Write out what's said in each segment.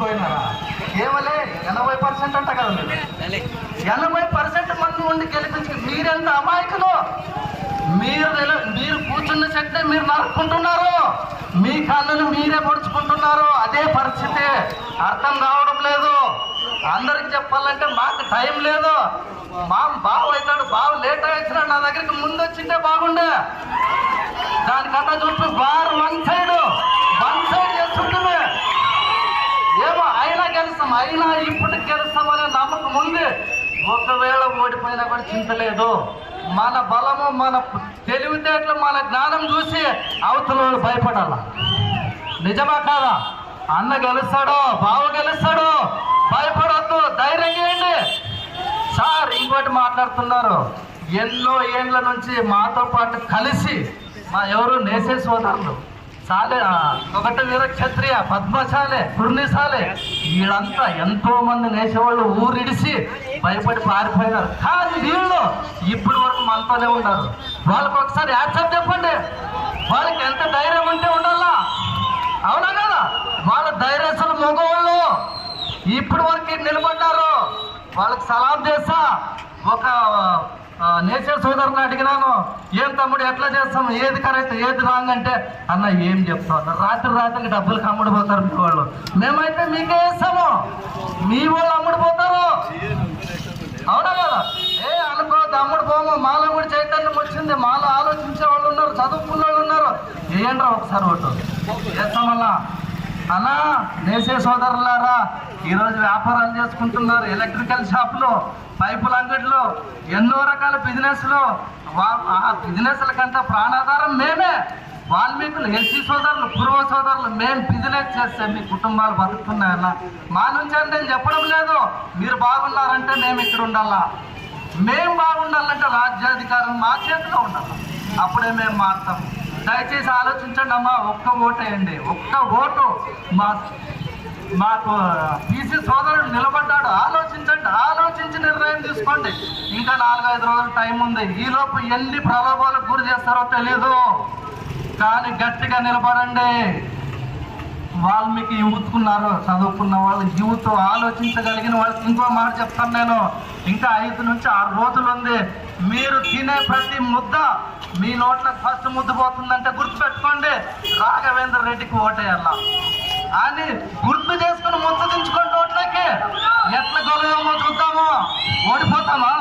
పోయినారా? కేవలే ఎనభై పర్సెంట్ అంట కదా ఎనభై పర్సెంట్ మంది ఉండి గెలిపించి మీరెంత అమాయకులు? మీరు మీరు కూర్చున్న చెట్టే మీరు నరుక్కుంటున్నారు. మీ కన్నులు మీరే పొడుచుకుంటున్నారు. అదే పరిస్థితి. అర్థం కావడం లేదు. అందరికి చెప్పాలంటే మాకు టైం లేదు. మా బావ అవుతాడు బావ లేట్ వచ్చినా నా దగ్గరికి ముందు వచ్చింటే బాగుండే. దానికంతా చూపి బార్ వన్ సైడ్. ఏమో అయినా గెలుస్తాం అయినా ఇప్పుడు గెలుస్తామనే నమ్మకం ఉంది. ఒకవేళ ఓడిపోయినా కూడా చింత లేదు. మన బలము మన తెలివితేటలు మన జ్ఞానం చూసి అవతల వాళ్ళు భయపడాల. నిజమా కాదా? అన్న గెలుస్తాడో బావ గెలుస్తాడో భయపడొద్దు ధైర్యం చేయండి. సార్ ఇంకోటి మాట్లాడుతున్నారు. ఎన్నో ఏండ్ల నుంచి మాతో పాటు కలిసి మా ఎవరు నేసే సోదరులు. సాలే ఆ, ఒకటి పద్మశాలే కుర్నిసాలే వీళ్ళంతా ఎంతో మంది నేసేవాళ్ళు ఊరిడిసి భయపడి పారిపోయినారు. కానీ వీళ్ళు ఇప్పటి వరకు మనతోనే ఉన్నారు. వాళ్ళకి ఒకసారి యాక్సెప్ట్ చెప్పండి. వాళ్ళకి ఎంత ధైర్యం ఉంటే ఉండాలా? అవునా కదా? వాళ్ళ ధైర్యస్తులు మగవాళ్ళు ఇప్పటి వరకు నిలబడ్డారు? వాళ్ళకి సలాం చేస్తా. ఒక నేచర్ సోదరుని అడిగినాను ఏం తమ్ముడు ఎట్లా చేస్తాం ఏది కరెక్ట్ ఏది రాంగ్ అంటే అన్న ఏం చెప్తాను? రాత్రి రాత్రికి డబ్బులు అమ్ముడిపోతారు మీ వాళ్ళు. మేమైతే మీకే ఇస్తాము. మీ వాళ్ళు అమ్ముడిపోతారు అవునా కదా ఏ అనుకో తమ్ముడు పోము. మాలో కూడా చైతన్యం వచ్చింది. మాలో ఆలోచించే వాళ్ళు ఉన్నారు చదువుకున్న వాళ్ళు ఉన్నారు. ఏంట్రా ఒకసారి ఓటు? చేస్తామల్లా అలా నేసే సోదరులారా ఈరోజు వ్యాపారాలు చేసుకుంటున్నారు. ఎలక్ట్రికల్ షాపులు పైపుల అంగడిలో ఎన్నో రకాల బిజినెస్లు వా- ఆ బిజినెస్లకంతా ప్రాణాధారం మేమే. వాల్మీకులు ఎస్సీ సోదరులు పూర్వ సోదరులు మేము బిజినెస్ చేస్తే మీ కుటుంబాలు బతుకుతున్నాయన్నా. మా నుంచి నేను చెప్పడం లేదు. మీరు బాగున్నారంటే మేము ఇక్కడ ఉండాలా? మేము బాగుండాలంటే రాజ్యాధికారం మా చేతిలో ఉండాలి? అప్పుడే మేము మారుతాము దయచేసి ఆలోచించండి అమ్మా ఒక్క ఓటు వేయండి. ఒక్క ఓటు మా మాకు బీసీ సోదరుడు నిలబడ్డాడు. ఆలోచించండి ఆలోచించి నిర్ణయం తీసుకోండి. ఇంకా నాలుగైదు రోజులు టైం ఉంది. ఈలోపు ఎన్ని ప్రలోభాలకు గురి చేస్తారో తెలియదు కానీ గట్టిగా నిలబడండి. వాల్మీకి యూత్కున్నారు చదువుకున్న వాళ్ళు యూత్ ఆలోచించగలిగిన వాళ్ళకి ఇంకో మాట చెప్తాను నేను. ఇంకా ఐదు నుంచి ఆరు రోజులు ఉంది. మీరు తినే ప్రతి ముద్ద మీ నోట్లకు ఫస్ట్ ముద్దు పోతుందంటే గుర్తుపెట్టుకోండి. రాఘవేంద్ర రెడ్డికి ఓటేయాల? అని గుర్తు చేసుకుని ముద్ద దించుకోండి నోట్లకి. ఎట్లా గొలవేమో చూద్దాము. ఓడిపోతామా?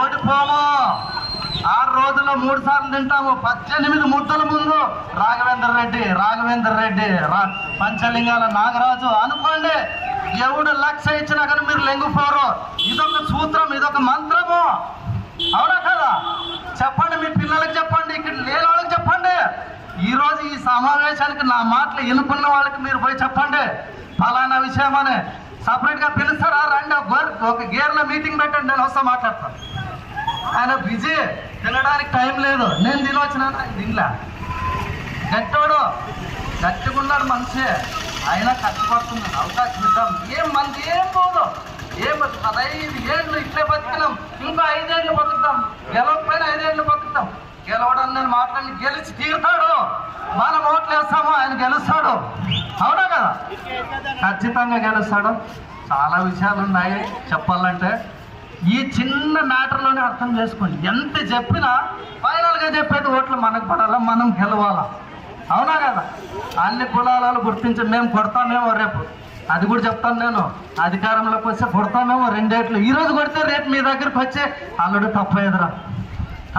ఓడిపోము. ఆరు రోజుల్లో మూడు సార్లు తింటాము. పద్దెనిమిది ముద్దల ముందు రాఘవేంద్ర రెడ్డి రాఘవేంద్ర రెడ్డి రా పంచలింగాల నాగరాజు అనుకోండి. ఎవడు లక్ష ఇచ్చినా కానీ మీరు లెంగిపోరు. ఇదొక సూత్రం ఇదొక మంత్రము. అవునా కదా? చెప్పండి మీ పిల్లలకి చెప్పండి ఇక్కడ లేని వాళ్ళకి చెప్పండి. ఈరోజు ఈ సమావేశానికి నా మాటలు ఎన్నుకున్న వాళ్ళకి మీరు పోయి చెప్పండి. ఫలానా విషయం అని. సపరేట్గా పిలుస్తారా? రండి ఒక ఒక గేర్లో మీటింగ్ పెట్టండి నేను వస్తా మాట్లాడతాను. ఆయన బిజీ తినడానికి టైం లేదు. నేను తినొచ్చినా తినలే. గట్టోడు గట్టుకున్నాడు మనిషి. అయినా కష్టపడుతున్నాడు. అవకాశం ఇద్దాం. ఏం మంది ఏం పోదు. ఏం పదహైదు ఏళ్ళు ఇట్లే బతికినాం. గెలవకపోయినా ఐదేళ్ళు బతుకుతాం. గెలవడం నేను మాట్లాడి గెలిచి తీరుతాడు. మనం ఓట్లు వేస్తాము ఆయన గెలుస్తాడు. అవునా కదా? ఖచ్చితంగా గెలుస్తాడు. చాలా విషయాలు ఉన్నాయి చెప్పాలంటే. ఈ చిన్న మ్యాటర్లోనే అర్థం చేసుకోండి. ఎంత చెప్పినా ఫైనల్గా చెప్పేది ఓట్లు మనకు పడాలా మనం గెలవాలా? అవునా కదా? అన్ని కులాలను గుర్తించి మేము కొడతామేమో రేపు. అది కూడా చెప్తాను నేను. అధికారంలోకి వస్తే కొడతామేమో రెండేట్లు ఈ రోజు కొడితే రేపు మీ దగ్గరికి వచ్చే అల్లుడు తప్పేదిరా.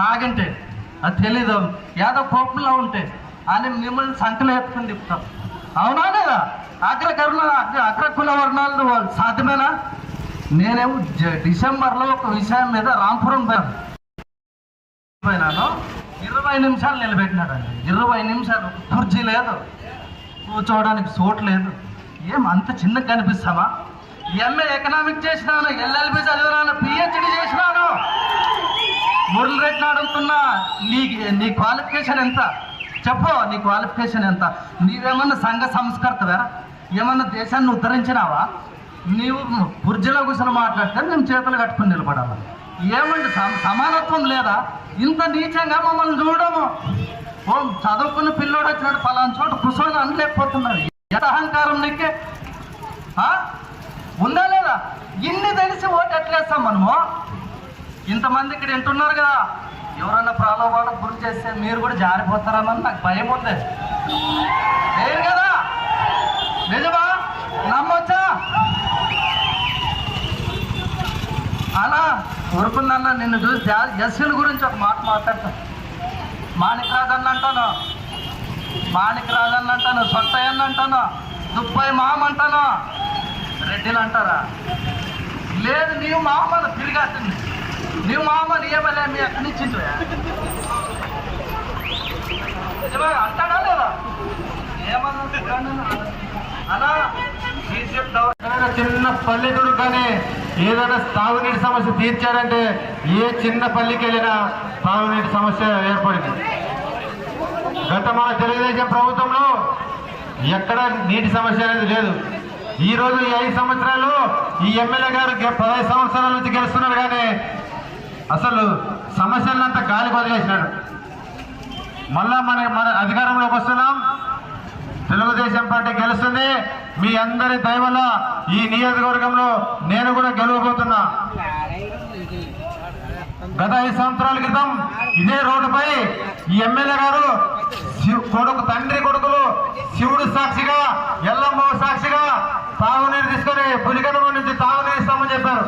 ఆగంటే అది తెలీదు. ఏదో కోపంలో ఉంటే అని మిమ్మల్ని సంకలు ఎత్తుకుని తిప్పుతాం. అవునా లేదా? అగ్రకరుణ అగ్ర అగ్రకుల వర్ణాలు సాధ్యమేనా? నేనేమో డిసెంబర్లో ఒక విషయం మీద రాంపురం పోయాను. పోయినాను. ఇరవై నిమిషాలు నిలబెట్టినాడండి ఇరవై నిమిషాలు. కుర్చీ లేదు. కూర్చోవడానికి చోటు లేదు. ఏం అంత చిన్నగా కనిపిస్తామా ఎంఏ ఎకనామిక్ చేసినాను ఎల్ఎల్బి చదివినాను పిహెచ్డి చేసినాను. మురళిరెడ్డి అడుగుతున్నా నీ నీ క్వాలిఫికేషన్ ఎంత? చెప్పు నీ క్వాలిఫికేషన్ ఎంత? నీవేమన్నా సంఘ సంస్కర్తవా? ఏమన్నా దేశాన్ని ఉద్ధరించినావా? నీవు బుర్జలో కూర్చొని మాట్లాడితే మేము చేతులు కట్టుకుని నిలబడాలి? ఏమండి సమానత్వం లేదా? ఇంత నీచంగా మమ్మల్ని చూడము. ఓ చదువుకున్న పిల్లోడు వచ్చినాడు పలానా చోట కూర్చొని అనలేకపోతున్నారు ఎంత అహంకారం నీకే? ఆ? ఉందా లేదా? ఇన్ని తెలిసి ఓటు ఎట్లేస్తాం మనము? ఇంతమంది ఇక్కడ వింటున్నారు కదా ఎవరన్నా ప్రలోభాలకు గురి చేస్తే మీరు కూడా జారిపోతారని నాకు భయం ఉంది లేదు కదా? నిజమా? నమ్మొచ్చా? అలా ఊరుకుందన్న నిన్ను చూసి ఎస్సీల గురించి ఒక మాట మాట్లాడతాను మాణిక్ రాజన్న అంటాను. మాణిక్ రాజన్న అంటాను సొట్టయ్యన్న అంటాను దుప్పై మామ అంటాను రెడ్డిలు అంటారా లేదు నీవు మామ తిరిగాస్తుంది నీవు మామ నీయమలే మీ అక్కడి నుంచి అంటాడా లేదా? ఏమన్నా అలా ఏదైనా చిన్న పల్లెటూరు కానీ ఏదైనా తాగునీటి సమస్య తీర్చారంటే ఏ చిన్న పల్లికి వెళ్ళినా తాగునీటి సమస్య ఏర్పడింది. గత మన తెలుగుదేశం ప్రభుత్వంలో ఎక్కడ నీటి సమస్య అనేది లేదు. ఈ రోజు ఈ ఐదు సంవత్సరాలు ఈ ఎమ్మెల్యే గారు పదహైదు సంవత్సరాల నుంచి గెలుస్తున్నారు కానీ అసలు సమస్యలంతా గాలి వదిలేసినాడు మళ్ళా మన మన అధికారంలోకి వస్తున్నాం. తెలుగుదేశం పార్టీ గెలుస్తుంది. మీ అందరి దయవల్ల ఈ నియోజకవర్గంలో నేను కూడా గెలవబోతున్నా. గత ఐదు సంవత్సరాల క్రితం ఇదే రోడ్డుపై ఈ ఎమ్మెల్యే గారు కొడుకు తండ్రి కొడుకులు శివుడు సాక్షిగా ఎల్లమ్మ సాక్షిగా తాగునీరు తీసుకొని పులికనమ నుంచి తాగునీరు ఇస్తామని చెప్పారు.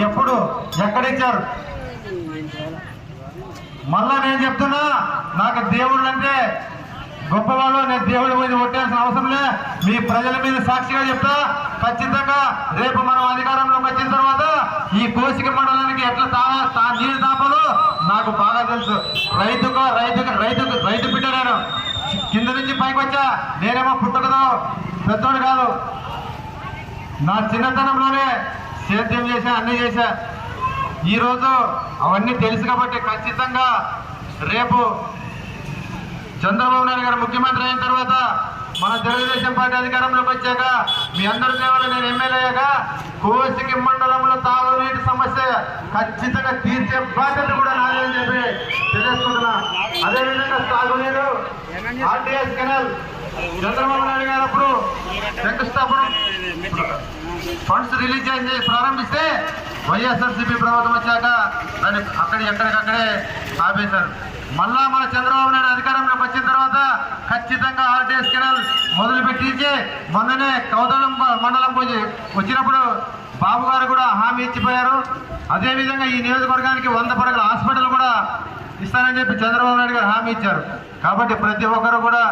ఎప్పుడు? ఎక్కడిచ్చారు? మళ్ళా నేను చెప్తున్నా నాకు దేవుళ్ళంటే గొప్పవాళ్ళు నేను దేవుడి మీద కొట్టేసిన అవసరం లే. మీ ప్రజల మీద సాక్షిగా చెప్తా. ఖచ్చితంగా రేపు మనం అధికారంలోకి వచ్చిన తర్వాత ఈ కోసిక మండలానికి ఎట్లా తాగా తా నీరు తాపాలో నాకు బాగా తెలుసు. రైతుకు రైతుకు రైతుకు రైతు బిడ్డ నేను. కింద నుంచి పైకి వచ్చా. నేనేమో పుట్టుకతో పెద్దోడు కాదు. నా చిన్నతనంలోనే సేద్యం చేశా అన్ని చేశా. ఈరోజు అవన్నీ తెలుసు కాబట్టి ఖచ్చితంగా రేపు చంద్రబాబు నాయుడు గారు ముఖ్యమంత్రి అయిన తర్వాత మన తెలుగుదేశం పార్టీ అధికారంలోకి వచ్చాక మీ అందరి సేవలు నేను ఎమ్మెల్యేగా కోసికి మండలంలో తాగునీటి సమస్య ఖచ్చితంగా తీర్చే బాధ్యత కూడా నాదని చెప్పి తెలుసుకుంటున్నా అదేవిధంగా తాగునీరు ఆర్టీఎస్ కెనాల్ చంద్రబాబు నాయుడు గారు అప్పుడు శంకుస్థాపన ఫండ్స్ రిలీజ్ చేసి ప్రారంభిస్తే వైఎస్ఆర్సీపీ ప్రభుత్వం వచ్చాక దాన్ని అక్కడి ఎక్కడికక్కడే ఆపేశారు. మళ్ళా మన చంద్రబాబు నాయుడు అధికారంలోకి వచ్చిన తర్వాత ఖచ్చితంగా ఆర్టీఎస్ కెనాల్ మొదలుపెట్టించి మొన్ననే కౌతలం మండలం పోయి వచ్చినప్పుడు బాబు గారు కూడా హామీ ఇచ్చిపోయారు. అదేవిధంగా ఈ నియోజకవర్గానికి వంద పడగల హాస్పిటల్ కూడా ఇస్తానని చెప్పి చంద్రబాబు నాయుడు గారు హామీ ఇచ్చారు. కాబట్టి ప్రతి ఒక్కరు కూడా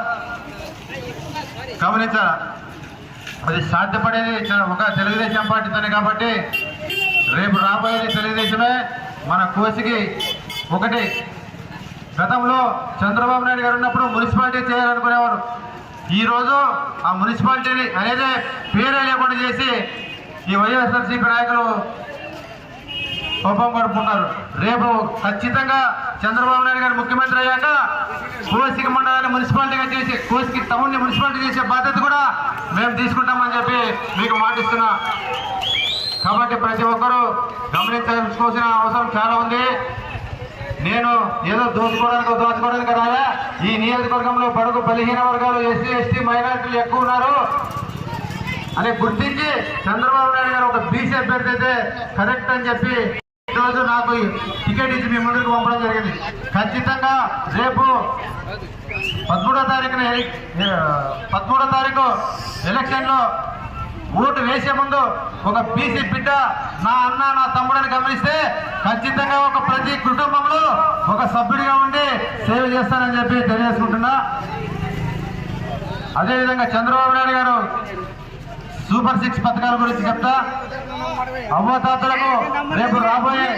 గమనించాలి. అది సాధ్యపడేది ఒక తెలుగుదేశం పార్టీతోనే కాబట్టి రేపు రాబోయేది తెలుగుదేశమే మన కోసికి ఒకటి. గతంలో చంద్రబాబు నాయుడు గారు ఉన్నప్పుడు మున్సిపాలిటీ చేయాలనుకునేవారు. ఈరోజు ఆ మున్సిపాలిటీని అనేది పేరే లేకుండా చేసి ఈ వైఎస్ఆర్సీపీ నాయకులు కోపం పడుకుంటారు రేపు ఖచ్చితంగా చంద్రబాబు నాయుడు గారు ముఖ్యమంత్రి అయ్యాక కోసికి మండలాన్ని మున్సిపాలిటీగా చేసి కోసికి టౌన్ని మున్సిపాలిటీ చేసే బాధ్యత కూడా మేము తీసుకుంటామని చెప్పి మీకు మాటిస్తున్నా. కాబట్టి ప్రతి ఒక్కరూ గమనించాల్సిన అవసరం చాలా ఉంది. నేను ఏదో దోచుకోవడానికి దోచుకోవడానికి రాలే. ఈ నియోజకవర్గంలో బడుగు బలహీన వర్గాలు ఎస్సీ ఎస్టీ మైనారిటీలు ఎక్కువ ఉన్నారు. అని గుర్తించి చంద్రబాబు నాయుడు గారు ఒక బీసీ అభ్యర్థి అయితే కరెక్ట్ అని చెప్పి ఈరోజు నాకు ఈ టికెట్ ఇచ్చి మీ ముందుకు పంపడం జరిగింది. ఖచ్చితంగా రేపు పదమూడో తారీఖున పదమూడో తారీఖు ఎలక్షన్లో ఓటు వేసే ముందు ఒక బీసీ బిడ్డ నా అన్న నా తమ్ముడని గమనిస్తే ఖచ్చితంగా ఒక ప్రతి కుటుంబంలో ఒక సభ్యుడిగా ఉండి సేవ చేస్తానని చెప్పి తెలియజేసుకుంటున్నా. అదేవిధంగా చంద్రబాబు నాయుడు గారు సూపర్ సిక్స్ పథకాల గురించి చెప్తా. అవ్వతాతలకు రేపు రాబోయే